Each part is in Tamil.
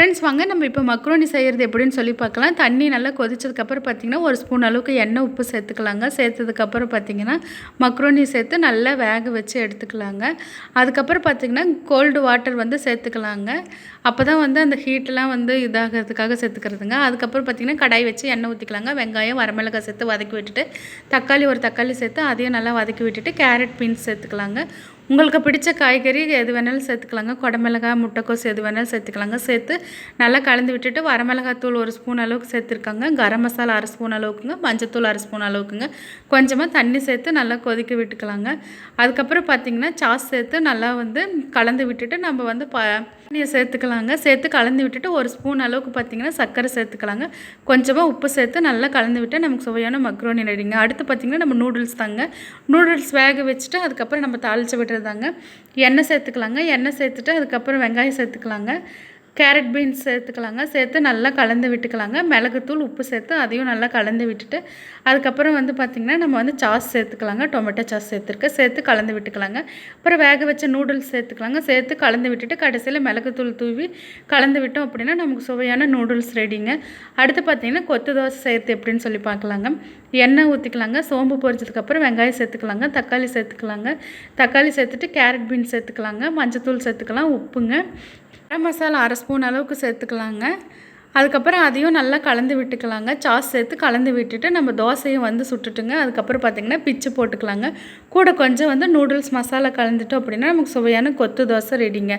ஃப்ரெண்ட்ஸ் வாங்க நம்ம இப்போ மக்ரோனி செய்கிறது எப்படின்னு சொல்லி பார்க்கலாம். தண்ணி நல்லா கொதிச்சதுக்கப்புறம் பார்த்திங்கன்னா ஒரு ஸ்பூன் அளவுக்கு எண்ணெய் உப்பு சேர்த்துக்கலாங்க. சேர்த்ததுக்கப்புறம் பார்த்திங்கன்னா மக்ரோனி சேர்த்து நல்லா வேக வச்சு எடுத்துக்கலாங்க. அதுக்கப்புறம் பார்த்திங்கன்னா கோல்டு வாட்டர் வந்து சேர்த்துக்கலாங்க. அப்போ தான் வந்து அந்த ஹீட்டெலாம் வந்து இதாகிறதுக்காக சேர்த்துக்கிறதுங்க. அதுக்கப்புறம் பார்த்திங்கன்னா கடாய் வச்சு எண்ணெய் ஊற்றிக்கலாங்க வெங்காயம் வரமிளகாய் சேர்த்து வதக்கி விட்டுட்டு தக்காளி ஒரு தக்காளி சேர்த்து அதையும் நல்லா வதக்கி விட்டுட்டு கேரட் பீன்ஸ் சேர்த்துக்கலாங்க. உங்களுக்கு பிடிச்ச காய்கறி எது வேணாலும் சேர்த்துக்கலாங்க. குடமிளகாய் முட்டைக்கோஸ் எது வேணாலும் சேர்த்துக்கலாங்க. சேர்த்து நல்லா கலந்து விட்டுட்டு வரமிளகாய் தூள் ஒரு ஸ்பூன் அளவுக்கு சேர்த்துருக்காங்க. கரம் மசாலா அரை ஸ்பூன் அளவுக்குங்க. மஞ்சத்தூள் அரை ஸ்பூன் அளவுக்குங்க. கொஞ்சமாக தண்ணி சேர்த்து நல்லா கொதிக்க விட்டுக்கலாங்க. அதுக்கப்புறம் பார்த்திங்கன்னா சாஸ் சேர்த்து நல்லா வந்து கலந்து விட்டுட்டு நம்ம வந்து ப தண்ணியை சேர்த்துக்கலாங்க. சேர்த்து கலந்து விட்டுட்டு ஒரு ஸ்பூன் அளவுக்கு பார்த்திங்கன்னா சர்க்கரை சேர்த்துக்கலாங்க. கொஞ்சமாக உப்பு சேர்த்து நல்லா கலந்து விட்டு நமக்கு சுவையான மக்ரோனி ரெடிங்க. அடுத்து பார்த்திங்கன்னா நம்ம நூடுல்ஸ் தாங்க. நூடுல்ஸ் வேக வச்சுட்டு அதுக்கப்புறம் நம்ம தாளித்து விட்டுறதாங்க எண்ணெய் சேர்த்துக்கலாங்க. எண்ணெய் சேர்த்துட்டு அதுக்கப்புறம் வெங்காயம் சேர்த்துக்கலாங்க. கேரட் பீன்ஸ் சேர்த்துக்கலாங்க. சேர்த்து நல்லா கலந்து விட்டுக்கலாங்க. மிளகுத்தூள் உப்பு சேர்த்து அதையும் நல்லா கலந்து விட்டுட்டு அதுக்கப்புறம் வந்து பார்த்திங்கன்னா நம்ம வந்து சாஸ் சேர்த்துக்கலாங்க. டொமேட்டோ சாஸ் சேர்த்துருக்கேன் சேர்த்து கலந்து விட்டுக்கலாங்க. அப்புறம் வேக வச்ச நூடுல்ஸ் சேர்த்துக்கலாங்க. சேர்த்து கலந்து விட்டுட்டு கடைசியில் மிளகுத்தூள் தூவி கலந்து விட்டோம் அப்படின்னா நமக்கு சுவையான நூடுல்ஸ் ரெடிங்க. அடுத்து பார்த்திங்கன்னா கொத்து தோசை சேர்த்து எப்படின்னு சொல்லி பார்க்கலாங்க எண்ணெய் ஊற்றிக்கலாங்க சோம்பு பொரிச்சதுக்கப்புறம் வெங்காயம் சேர்த்துக்கலாங்க. தக்காளி சேர்த்துக்கலாங்க. தக்காளி சேர்த்துட்டு கேரட் பீன்ஸ் சேர்த்துக்கலாங்க. மஞ்சத்தூள் சேர்த்துக்கலாம். உப்புங்க. கரம் மசாலா அரை ஸ்பூன் அளவுக்கு சேர்த்துக்கலாங்க. அதுக்கப்புறம் அதையும் நல்லா கலந்து விட்டுக்கலாங்க. சாஸ் சேர்த்து கலந்து விட்டுட்டு நம்ம தோசையும் வந்து சுட்டுட்டுங்க. அதுக்கப்புறம் பார்த்திங்கன்னா பிச்சு போட்டுக்கலாங்க. கூட கொஞ்சம் வந்து நூடுல்ஸ் மசாலா கலந்துட்டோம் அப்படின்னா நமக்கு சுவையான கொத்து தோசை ரெடிங்க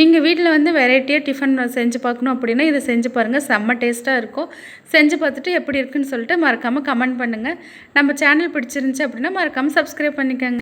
நீங்கள் வீட்டில் வந்து வெரைட்டியாக டிஃபன் செஞ்சு பார்க்கணும் அப்படின்னா இதை செஞ்சு பாருங்கள் செம்ம டேஸ்ட்டாக இருக்கும். செஞ்சு பார்த்துட்டு எப்படி இருக்குன்னு சொல்லிட்டு மறக்காமல் கமெண்ட் பண்ணுங்கள் நம்ம சேனல் பிடிச்சிருந்துச்சி அப்படின்னா மறக்காமல் சப்ஸ்கிரைப் பண்ணிக்கோங்க.